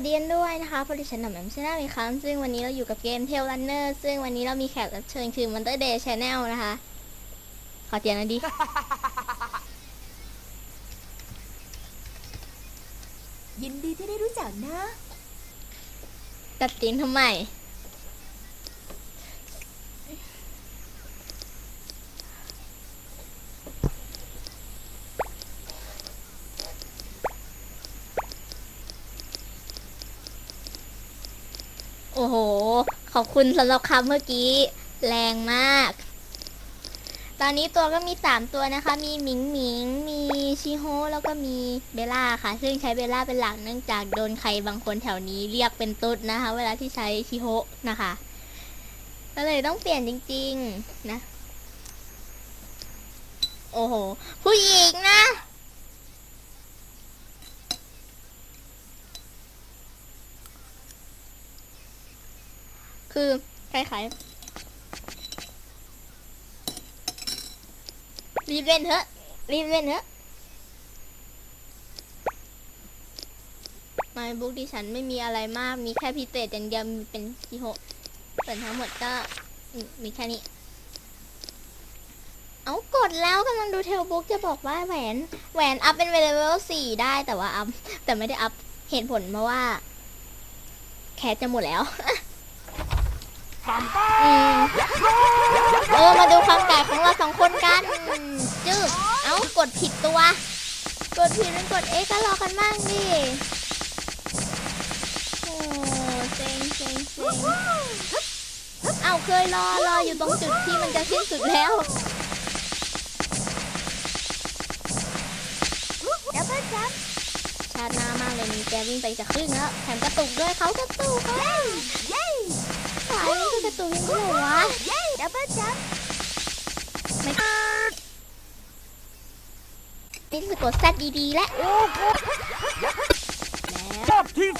วัสดีกันด้วยนะคะพอดีฉันหน่อมแอมชแนลอีกครั้งซึ่งวันนี้เราอยู่กับเกมเทล r ันเนอร์ซึ่งวันนี้เรามีแขกรับเชิญคือ Monster Day Channel นะคะ ขอเตียงหน่อยดิ ยินดีที่ได้รู้จักนะ ตัดตีนทำไม โอ้โห ขอบคุณสำหรับคำเมื่อกี้ แรงมาก ตอนนี้ตัวก็มี 3 ตัวนะคะ มีหมิงหมิง มีชิโฮแล้วก็มีเบลล่าค่ะ ซึ่งใช้เบลล่าเป็นหลักเนื่องจากโดนใครบางคนแถวนี้เรียกเป็นตุ๊ดนะคะ เวลาที่ใช้ชิโฮนะคะ ก็เลยต้องเปลี่ยนจริง ๆ นะ โอ้โห ผู้หญิงนะ คือคล้ายรีบเล่นเถอะรีบเล่นเถอะมาบุ๊กดิฉันไม่มีอะไรมาก มีแค่พิเศษอย่างเดียวมีเป็นที่หกส่วนทั้งหมดก็มมีแค่นี้ เอากดแล้วกำลังดูเทลบุ๊กจะบอกว่าแหวน แหวนอัพเป็นเวลสี่ได้แต่ว่าอัพแต่ไม่ได้อัพเหตุผลเพราะว่า แคสจะหมดแล้ว อืมเออมาดูความแตกของเราสองคนกันจึ๊บเอ้ากดผิดตัว กดผิดแล้วกดเอ๊ะก็รอกันบ้างดิโอ้เซ็งเซ็งเซ็งเอ้าเคยรอรออยู่ตรงจุดที่มันจะสิ้นสุดแล้วดับเบิลจัมชาติหน้ามากเลยมีแกวิ่งไปจะครึ่งแล้วแถมกระตุกด้วยเขากระตุกค่ะเย้ส นี่คือกดแซดดีๆและ ชอบที่